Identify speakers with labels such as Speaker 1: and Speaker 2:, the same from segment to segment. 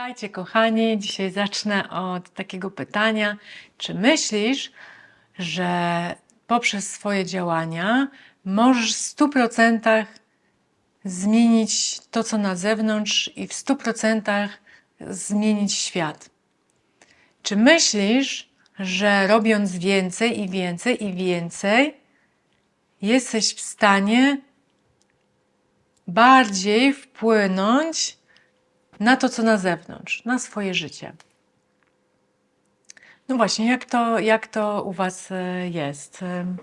Speaker 1: Witajcie, kochani. Dzisiaj zacznę od takiego pytania. Czy myślisz, że poprzez swoje działania możesz w 100% zmienić to, co na zewnątrz i w 100% zmienić świat? Czy myślisz, że robiąc więcej i więcej i więcej, jesteś w stanie bardziej wpłynąć na to, co na zewnątrz, na swoje życie. No właśnie, jak to, jak to u Was e, jest? Em,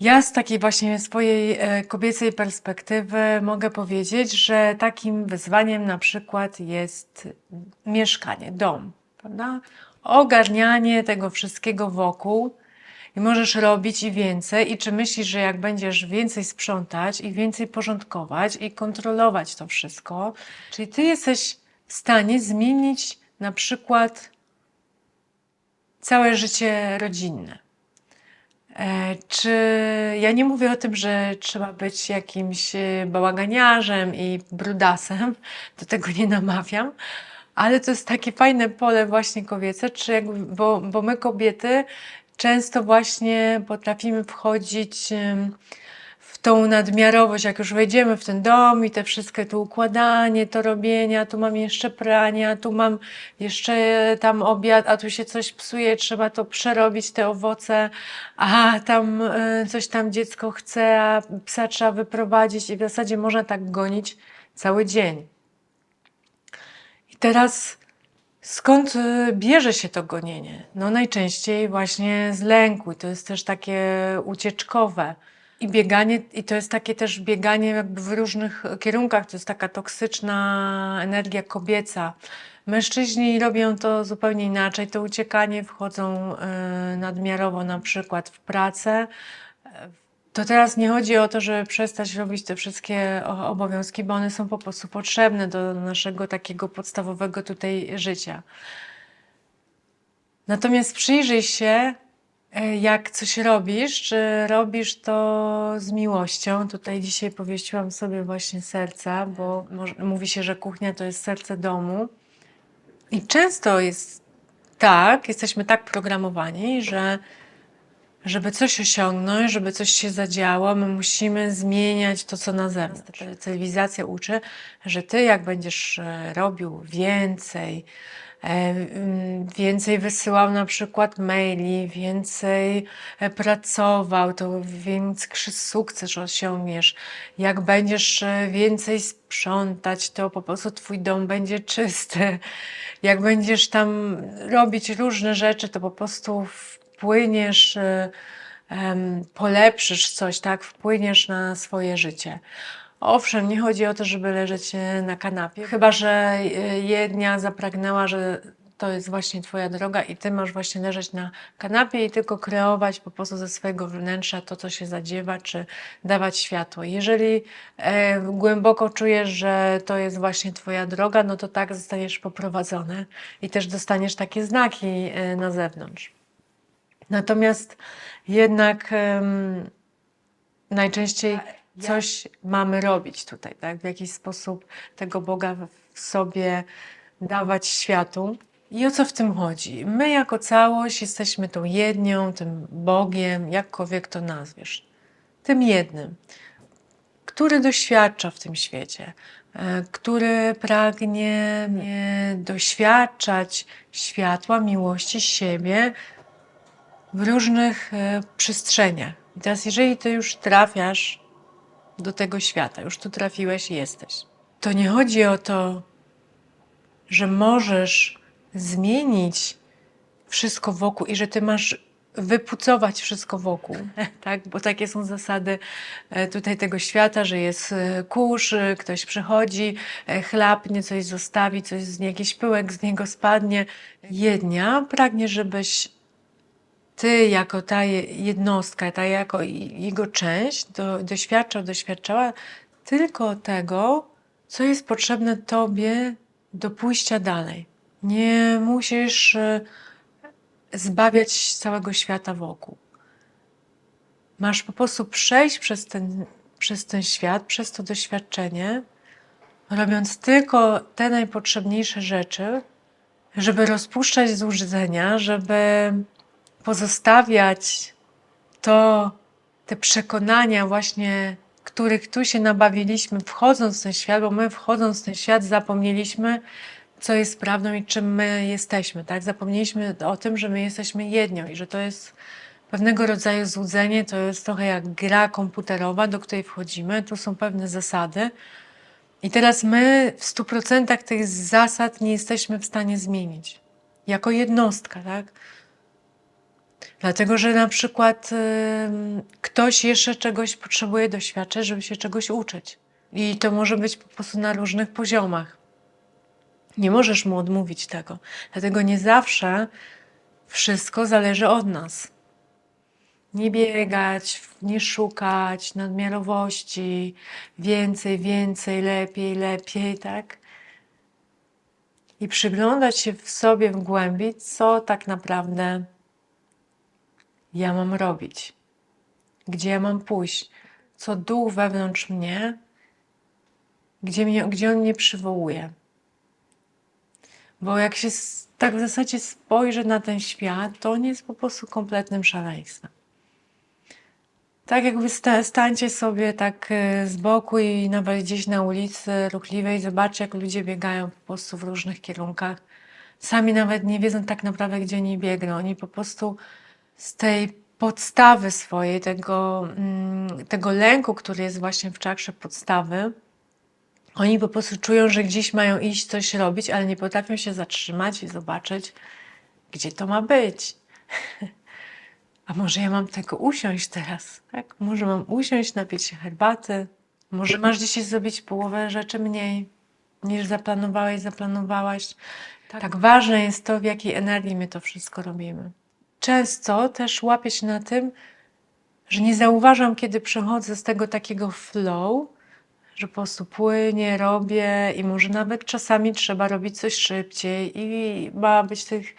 Speaker 1: Ja z takiej właśnie swojej e, kobiecej perspektywy mogę powiedzieć, że takim wyzwaniem na przykład jest mieszkanie, dom, prawda? Ogarnianie tego wszystkiego wokół i możesz robić i więcej. I czy myślisz, że jak będziesz więcej sprzątać i więcej porządkować i kontrolować to wszystko, czyli ty jesteś w stanie zmienić na przykład całe życie rodzinne? E, Czy ja nie mówię o tym, że trzeba być jakimś e, bałaganiarzem i brudasem, do tego nie namawiam, ale to jest takie fajne pole właśnie kobiece, czy jakby, bo, bo my kobiety często właśnie potrafimy wchodzić w tą nadmiarowość, jak już wejdziemy w ten dom i te wszystkie to układanie, to robienia, tu mam jeszcze prania, tu mam jeszcze tam obiad, a tu się coś psuje, trzeba to przerobić, te owoce, a tam e, coś tam dziecko chce, a psa trzeba wyprowadzić i w zasadzie można tak gonić cały dzień. I teraz skąd y, bierze się to gonienie? No najczęściej właśnie z lęku i to jest też takie ucieczkowe. I bieganie, i to jest takie też bieganie jakby w różnych kierunkach, to jest taka toksyczna energia kobieca. Mężczyźni robią to zupełnie inaczej, to uciekanie wchodzą y, nadmiarowo na przykład w pracę, to teraz nie chodzi o to, żeby przestać robić te wszystkie obowiązki, bo one są po prostu potrzebne do naszego takiego podstawowego tutaj życia. Natomiast przyjrzyj się, e, jak coś robisz, czy robisz to z miłością. Tutaj dzisiaj powieściłam sobie właśnie serca, bo mówi się, że kuchnia to jest serce domu. I często jest tak, jesteśmy tak programowani, że żeby coś osiągnąć, żeby coś się zadziało, my musimy zmieniać to, co na zewnątrz. Cywilizacja uczy, że ty, jak będziesz e, robił więcej, e, mm, więcej wysyłał na przykład maili, więcej e, pracował, to większy sukces osiągniesz. Jak będziesz więcej sprzątać, to po prostu twój dom będzie czysty. Jak będziesz tam robić różne rzeczy, to po prostu wpłyniesz, em, polepszysz coś, tak? Wpłyniesz na swoje życie. Owszem, nie chodzi o to, żeby leżeć e, na kanapie, chyba że e, jedna zapragnęła, że to jest właśnie Twoja droga i Ty masz właśnie leżeć na kanapie i tylko kreować po prostu ze swojego wnętrza to, co się zadziewa, czy dawać światło. Jeżeli e, głęboko czujesz, że to jest właśnie Twoja droga, no to tak zostaniesz poprowadzony i też dostaniesz takie znaki e, na zewnątrz. Natomiast jednak em, najczęściej coś mamy robić tutaj, tak? W jakiś sposób tego Boga w sobie dawać światu. I o co w tym chodzi? My jako całość jesteśmy tą jednią, tym Bogiem, jakkolwiek to nazwiesz. Tym jednym, który doświadcza w tym świecie, e, który pragnie e, doświadczać światła, miłości siebie, w różnych e, przestrzeniach. I teraz, jeżeli ty już trafiasz do tego świata, już tu trafiłeś i jesteś, to nie chodzi o to, że możesz zmienić wszystko wokół i że ty masz wypucować wszystko wokół, tak? Bo takie są zasady e, tutaj tego świata, że jest e, kurz, ktoś przychodzi, chlapnie, coś zostawi, coś z jakiś pyłek z niego spadnie. Jednia pragnie, żebyś ty jako ta je- jednostka, ta jako jego część do, doświadczał, doświadczała tylko tego, co jest potrzebne tobie do pójścia dalej. Nie musisz e, zbawiać całego świata wokół. Masz po prostu przejść przez ten, przez ten świat, przez to doświadczenie, robiąc tylko te najpotrzebniejsze rzeczy, żeby rozpuszczać złudzenia, żeby pozostawiać to, te przekonania właśnie, których tu się nabawiliśmy, wchodząc w ten świat, bo my wchodząc w ten świat zapomnieliśmy, co jest prawdą i czym my jesteśmy, tak? Zapomnieliśmy o tym, że my jesteśmy jednią i że to jest pewnego rodzaju złudzenie, to jest trochę jak gra komputerowa, do której wchodzimy, tu są pewne zasady i teraz my w 100% tych zasad nie jesteśmy w stanie zmienić. Jako jednostka, tak? Dlatego, że na przykład ym, ktoś jeszcze czegoś potrzebuje doświadczyć, żeby się czegoś uczyć. I to może być po prostu na różnych poziomach. Nie możesz mu odmówić tego. Dlatego nie zawsze wszystko zależy od nas. Nie biegać, nie szukać nadmiarowości, więcej, więcej, lepiej, lepiej, tak? I przyglądać się w sobie w głębi, co tak naprawdę ja mam robić, gdzie ja mam pójść, co duch wewnątrz mnie, gdzie, mnie, gdzie on mnie przywołuje. Bo jak się tak w zasadzie spojrzy na ten świat, to on jest po prostu kompletnym szaleństwem. Tak jakby sta, stańcie sobie tak e, z boku i nawet gdzieś na ulicy ruchliwej, zobaczcie jak ludzie biegają po prostu w różnych kierunkach. Sami nawet nie wiedzą tak naprawdę, gdzie oni biegną. Oni po prostu z tej podstawy swojej, tego, mm, tego lęku, który jest właśnie w czakrze podstawy, oni po prostu czują, że gdzieś mają iść, coś robić, ale nie potrafią się zatrzymać i zobaczyć, gdzie to ma być. A może ja mam tylko usiąść teraz, tak? Może mam usiąść, napić się herbaty. Może masz dzisiaj zrobić połowę rzeczy mniej, niż zaplanowałeś, zaplanowałaś. Tak, ważne jest to, w jakiej energii my to wszystko robimy. Często też łapię się na tym, że nie zauważam, kiedy przechodzę z tego takiego flow, że po prostu płynie, robię i może nawet czasami trzeba robić coś szybciej i ma być tych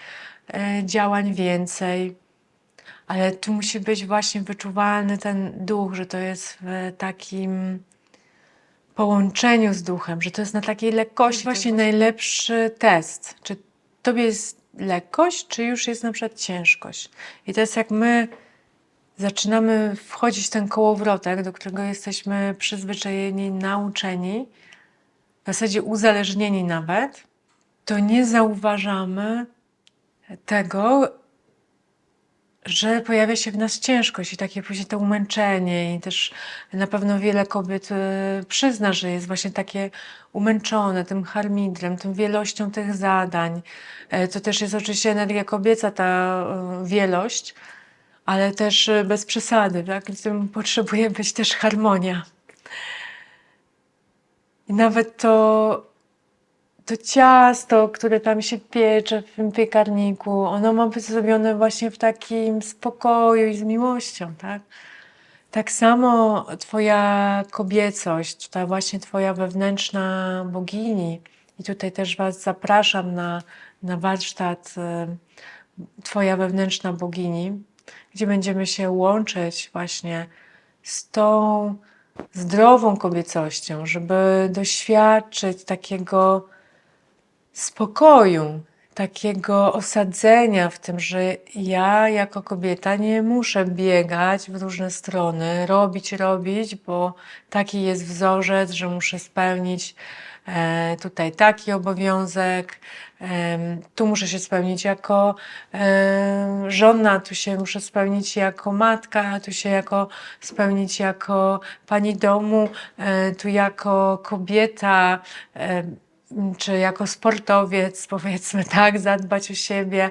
Speaker 1: e, działań więcej. Ale tu musi być właśnie wyczuwalny ten duch, że to jest w takim połączeniu z duchem, że to jest na takiej lekkości. Właśnie najlepszy test, czy tobie jest lekkość, czy już jest na przykład ciężkość. I to jest jak my zaczynamy wchodzić w ten kołowrotek, do którego jesteśmy przyzwyczajeni, nauczeni, w zasadzie uzależnieni nawet, to nie zauważamy tego, że pojawia się w nas ciężkość i takie później to umęczenie i też na pewno wiele kobiet e, przyzna, że jest właśnie takie umęczone tym harmidrem, tym wielością tych zadań. E, To też jest oczywiście energia kobieca, ta e, wielość, ale też e, bez przesady, tak? W tym potrzebuje być też harmonia. I nawet to to ciasto, które tam się piecze w tym piekarniku, ono ma być zrobione właśnie w takim spokoju i z miłością, tak? Tak samo Twoja kobiecość, ta właśnie Twoja wewnętrzna bogini. I tutaj też Was zapraszam na, na warsztat e, Twoja wewnętrzna bogini, gdzie będziemy się łączyć właśnie z tą zdrową kobiecością, żeby doświadczyć takiego spokoju, takiego osadzenia w tym, że ja jako kobieta nie muszę biegać w różne strony, robić, robić, bo taki jest wzorzec, że muszę spełnić e, tutaj taki obowiązek, tu muszę się spełnić jako em, żona, tu się muszę spełnić jako matka, tu się jako spełnić jako pani domu, e, tu jako kobieta. Czy jako sportowiec, powiedzmy tak, zadbać o siebie.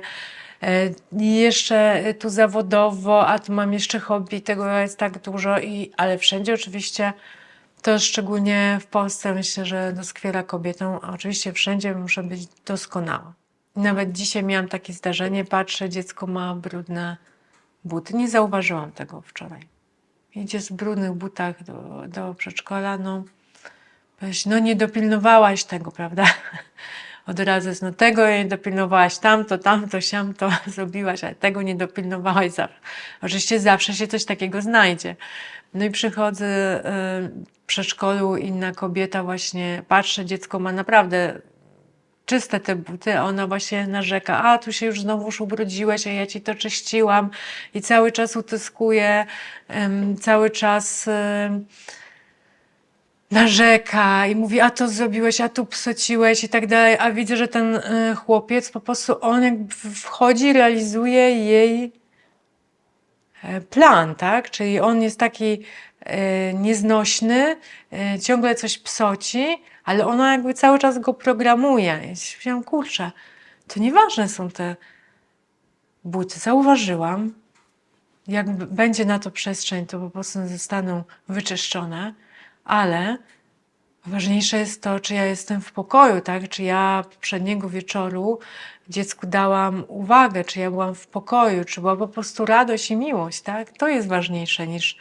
Speaker 1: E, I jeszcze tu zawodowo, a tu mam jeszcze hobby, tego jest tak dużo, i, ale wszędzie oczywiście to szczególnie w Polsce myślę, że doskwiera kobietom. a Oczywiście wszędzie muszę być doskonała. Nawet dzisiaj miałam takie zdarzenie, patrzę, dziecko ma brudne buty. Nie zauważyłam tego wczoraj. Idzie z brudnych butach do, do przedszkola, no No nie dopilnowałaś tego, prawda? Od razu jest, no tego nie dopilnowałaś, tamto, tamto, siamto zrobiłaś, ale tego nie dopilnowałaś. Oczywiście zawsze się coś takiego znajdzie. No i przychodzę, y, przedszkolu inna kobieta właśnie patrzy, dziecko ma naprawdę czyste te buty, a ona właśnie narzeka, a tu się już znowuż ubrudziłeś, a ja ci to czyściłam i cały czas utyskuje, cały czas em, narzeka i mówi, a to zrobiłeś, a tu psociłeś i tak dalej, a widzę, że ten e, chłopiec po prostu, on jakby wchodzi, realizuje jej e, plan, tak? Czyli on jest taki e, nieznośny, e, ciągle coś psoci, ale ona jakby cały czas go programuje. I się powiedziałam, kurczę, to nieważne są te buty. Zauważyłam, jak będzie na to przestrzeń, to po prostu zostaną wyczyszczone, ale ważniejsze jest to, czy ja jestem w pokoju, tak? Czy ja poprzedniego wieczoru dziecku dałam uwagę, czy ja byłam w pokoju, czy była po prostu radość i miłość, tak? To jest ważniejsze niż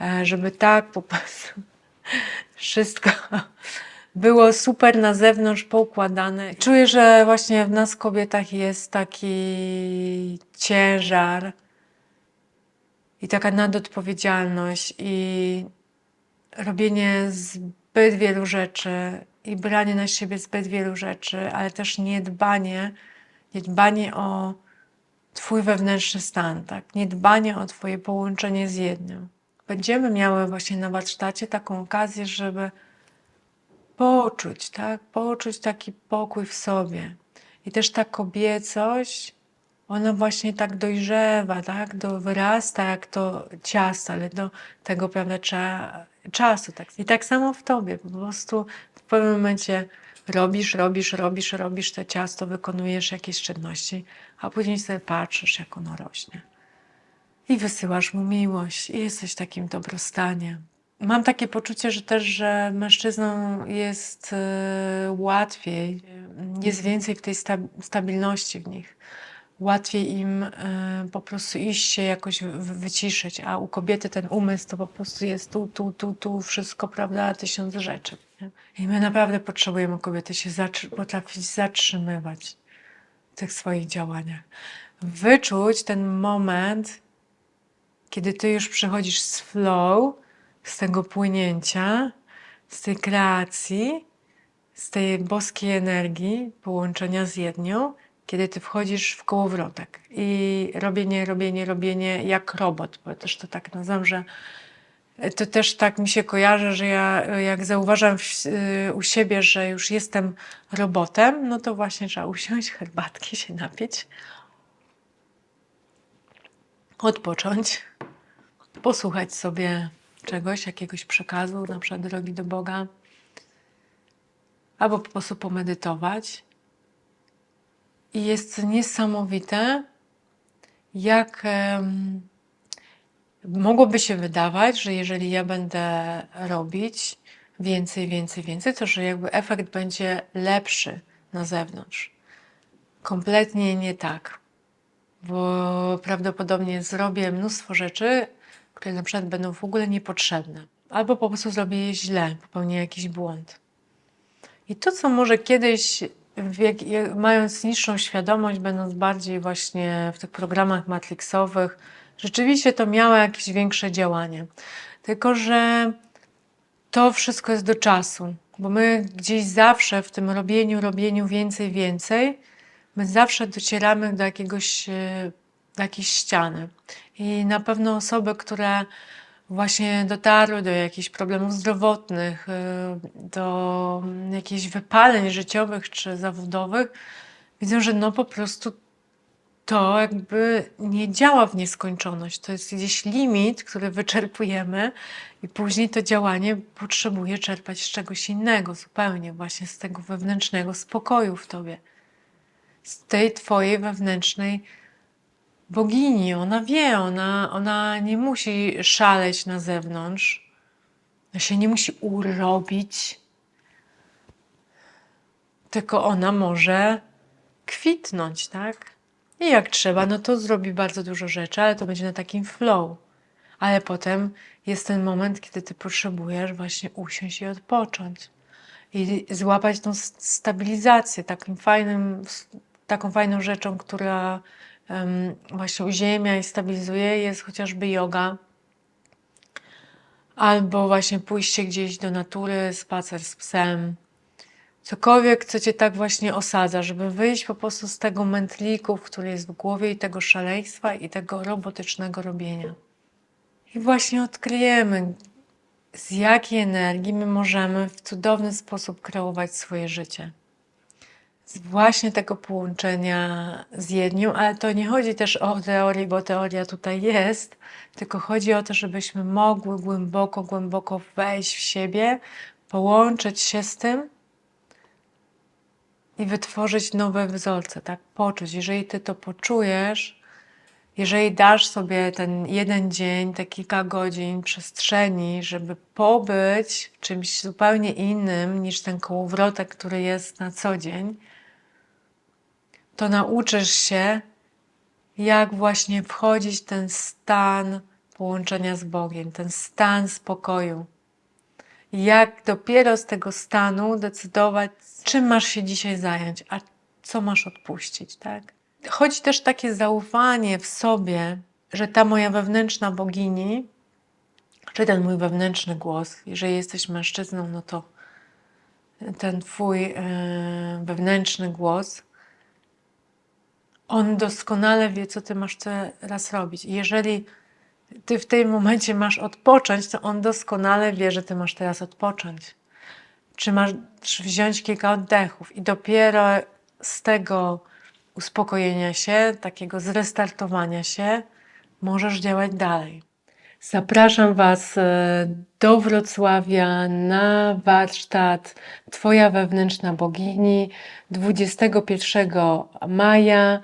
Speaker 1: e, żeby tak po prostu wszystko było super na zewnątrz poukładane. Czuję, że właśnie w nas kobietach jest taki ciężar i taka nadodpowiedzialność i robienie zbyt wielu rzeczy i branie na siebie zbyt wielu rzeczy, ale też niedbanie, niedbanie o Twój wewnętrzny stan, tak? Niedbanie o Twoje połączenie z jednym. Będziemy miały właśnie na warsztacie taką okazję, żeby poczuć, tak? Poczuć taki pokój w sobie. I też ta kobiecość, ona właśnie tak dojrzewa, tak? Do, wyrasta jak to ciasto, ale do tego, prawda, trzeba czasu. Tak? I tak samo w tobie. Po prostu w pewnym momencie robisz, robisz, robisz, robisz to ciasto, wykonujesz jakieś czynności, a później sobie patrzysz, jak ono rośnie. I wysyłasz mu miłość, i jesteś takim dobrostanie. Mam takie poczucie, że też, że mężczyznom jest e, łatwiej, jest więcej w tej sta- stabilności w nich. Łatwiej im e, po prostu iść się jakoś wy- wyciszyć, a u kobiety ten umysł to po prostu jest tu, tu, tu, tu, wszystko, prawda, tysiąc rzeczy. I my naprawdę potrzebujemy kobiety się zatrzy- potrafić zatrzymywać w tych swoich działaniach. Wyczuć ten moment, kiedy ty już przechodzisz z flow, z tego płynięcia, z tej kreacji, z tej boskiej energii, połączenia z jednią, kiedy ty wchodzisz w kołowrotek i robienie, robienie, robienie jak robot, bo też to tak nazywam, że to też tak mi się kojarzy, że ja jak zauważam w, y, u siebie, że już jestem robotem, no to właśnie trzeba usiąść, herbatki się napić, odpocząć, posłuchać sobie czegoś, jakiegoś przekazu, na przykład drogi do Boga, albo po prostu pomedytować. I jest niesamowite, jak mogłoby się wydawać, że jeżeli ja będę robić więcej, więcej, więcej, to że jakby efekt będzie lepszy na zewnątrz. Kompletnie nie tak, bo prawdopodobnie zrobię mnóstwo rzeczy, które na przykład będą w ogóle niepotrzebne, albo po prostu zrobię je źle, popełnię jakiś błąd. I to, co może kiedyś, mając niższą świadomość, będąc bardziej właśnie w tych programach matrixowych, rzeczywiście to miało jakieś większe działanie. Tylko, że to wszystko jest do czasu, bo my gdzieś zawsze w tym robieniu, robieniu więcej, więcej, my zawsze docieramy do jakiegoś, e, do jakiejś ściany. I na pewno osoby, które właśnie dotarły do jakichś problemów zdrowotnych, y, do jakichś wypaleń życiowych czy zawodowych, widzą, że no po prostu to jakby nie działa w nieskończoność. To jest gdzieś limit, który wyczerpujemy i później to działanie potrzebuje czerpać z czegoś innego, zupełnie właśnie z tego wewnętrznego spokoju w tobie. Z tej twojej wewnętrznej bogini. Ona wie, ona, ona nie musi szaleć na zewnątrz. Ona się nie musi urobić. Tylko ona może kwitnąć, tak? I jak trzeba, no to zrobi bardzo dużo rzeczy, ale to będzie na takim flow. Ale potem jest ten moment, kiedy ty potrzebujesz właśnie usiąść i odpocząć. I złapać tą stabilizację, takim fajnym, taką fajną rzeczą, która właśnie uziemia i stabilizuje, jest chociażby yoga. albo właśnie pójście gdzieś do natury, spacer z psem. Cokolwiek, co cię tak właśnie osadza, żeby wyjść po prostu z tego mętliku, który jest w głowie i tego szaleństwa i tego robotycznego robienia. I właśnie odkryjemy, z jakiej energii my możemy w cudowny sposób kreować swoje życie. Właśnie tego połączenia z jednią, ale to nie chodzi też o teorię, bo teoria tutaj jest, tylko chodzi o to, żebyśmy mogły głęboko, głęboko wejść w siebie, połączyć się z tym i wytworzyć nowe wzorce, tak? Poczuć. Jeżeli ty to poczujesz, jeżeli dasz sobie ten jeden dzień, te kilka godzin przestrzeni, żeby pobyć w czymś zupełnie innym niż ten kołowrotek, który jest na co dzień, to nauczysz się, jak właśnie wchodzić w ten stan połączenia z Bogiem, ten stan spokoju. Jak dopiero z tego stanu decydować, czym masz się dzisiaj zająć, a co masz odpuścić, tak? Chodzi też takie zaufanie w sobie, że ta moja wewnętrzna bogini, czy ten mój wewnętrzny głos, jeżeli jesteś mężczyzną, no to ten twój e, wewnętrzny głos, on doskonale wie, co ty masz teraz robić. Jeżeli ty w tym momencie masz odpocząć, to on doskonale wie, że ty masz teraz odpocząć. Czy masz wziąć kilka oddechów i dopiero z tego uspokojenia się, takiego zrestartowania się, możesz działać dalej. Zapraszam Was e, do Wrocławia na warsztat Twoja wewnętrzna bogini 21 maja.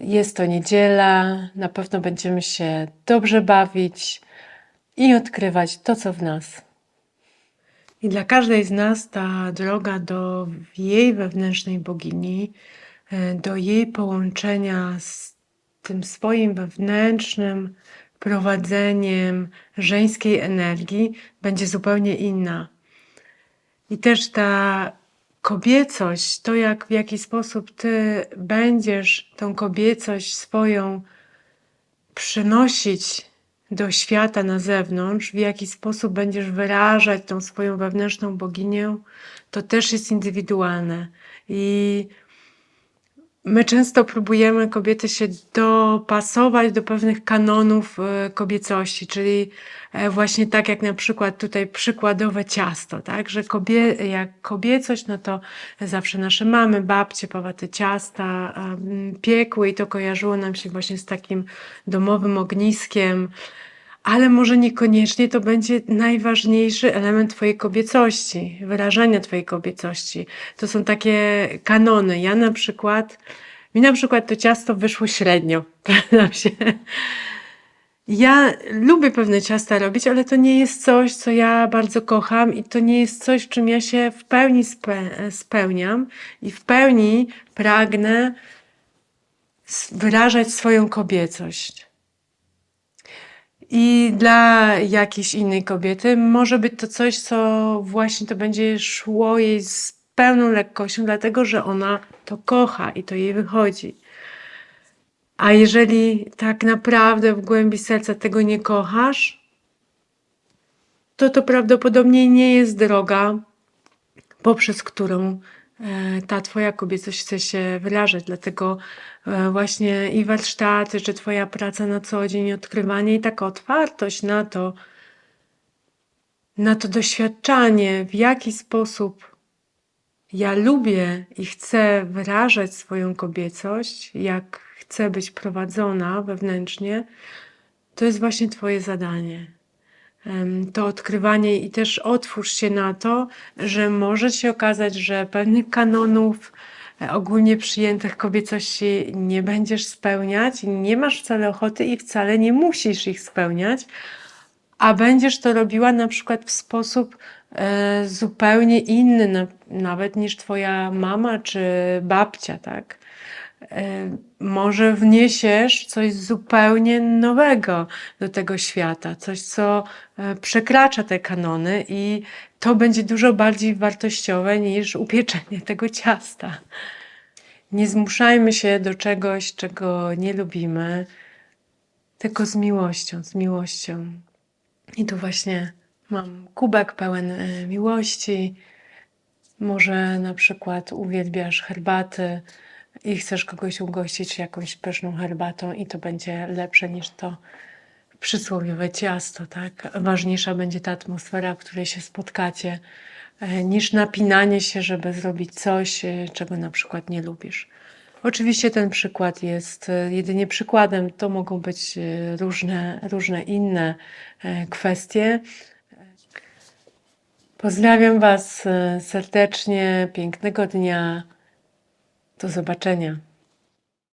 Speaker 1: Jest to niedziela, na pewno będziemy się dobrze bawić i odkrywać to, co w nas. I dla każdej z nas ta droga do jej wewnętrznej bogini, e, do jej połączenia z tym swoim wewnętrznym prowadzeniem żeńskiej energii będzie zupełnie inna. I też ta kobiecość, to jak w jaki sposób ty będziesz tą kobiecość swoją przynosić do świata na zewnątrz, w jaki sposób będziesz wyrażać tą swoją wewnętrzną boginię, to też jest indywidualne. I my często próbujemy kobiety się dopasować do pewnych kanonów e, kobiecości, czyli e, właśnie tak jak na przykład tutaj przykładowe ciasto, tak, że kobie, jak kobiecość, no to zawsze nasze mamy, babcie, pawate ciasta piekły i to kojarzyło nam się właśnie z takim domowym ogniskiem, ale może niekoniecznie to będzie najważniejszy element Twojej kobiecości, wyrażania Twojej kobiecości. To są takie kanony. Ja na przykład, mi na przykład to ciasto wyszło średnio, przyznam się. Ja lubię pewne ciasta robić, ale to nie jest coś, co ja bardzo kocham i to nie jest coś, w czym ja się w pełni spe spełniam i w pełni pragnę wyrażać swoją kobiecość. I dla jakiejś innej kobiety może być to coś, co właśnie to będzie szło jej z pełną lekkością, dlatego że ona to kocha i to jej wychodzi. A jeżeli tak naprawdę w głębi serca tego nie kochasz, to to prawdopodobnie nie jest droga, poprzez którą ta Twoja kobiecość chce się wyrażać. Dlatego e, właśnie i warsztaty, czy Twoja praca na co dzień, odkrywanie i taka otwartość na to, na to doświadczanie, w jaki sposób ja lubię i chcę wyrażać swoją kobiecość, jak chcę być prowadzona wewnętrznie, to jest właśnie Twoje zadanie to odkrywanie i też otwórz się na to, że może się okazać, że pewnych kanonów e, ogólnie przyjętych kobiecości nie będziesz spełniać, nie masz wcale ochoty i wcale nie musisz ich spełniać, a będziesz to robiła na przykład w sposób e, zupełnie inny, na, nawet niż twoja mama czy babcia, tak? E, może wniesiesz coś zupełnie nowego do tego świata, coś, co e, przekracza te kanony, i to będzie dużo bardziej wartościowe niż upieczenie tego ciasta. Nie zmuszajmy się do czegoś, czego nie lubimy, tylko z miłością, z miłością. I tu właśnie mam kubek pełen e, miłości. Może na przykład uwielbiasz herbaty i chcesz kogoś ugościć jakąś pyszną herbatą, i to będzie lepsze niż to przysłowiowe ciasto, tak? Ważniejsza będzie ta atmosfera, w której się spotkacie, e, niż napinanie się, żeby zrobić coś, e, czego na przykład nie lubisz. Oczywiście ten przykład jest e, jedynie przykładem, to mogą być różne, różne inne kwestie. Pozdrawiam Was serdecznie, pięknego dnia. Do zobaczenia.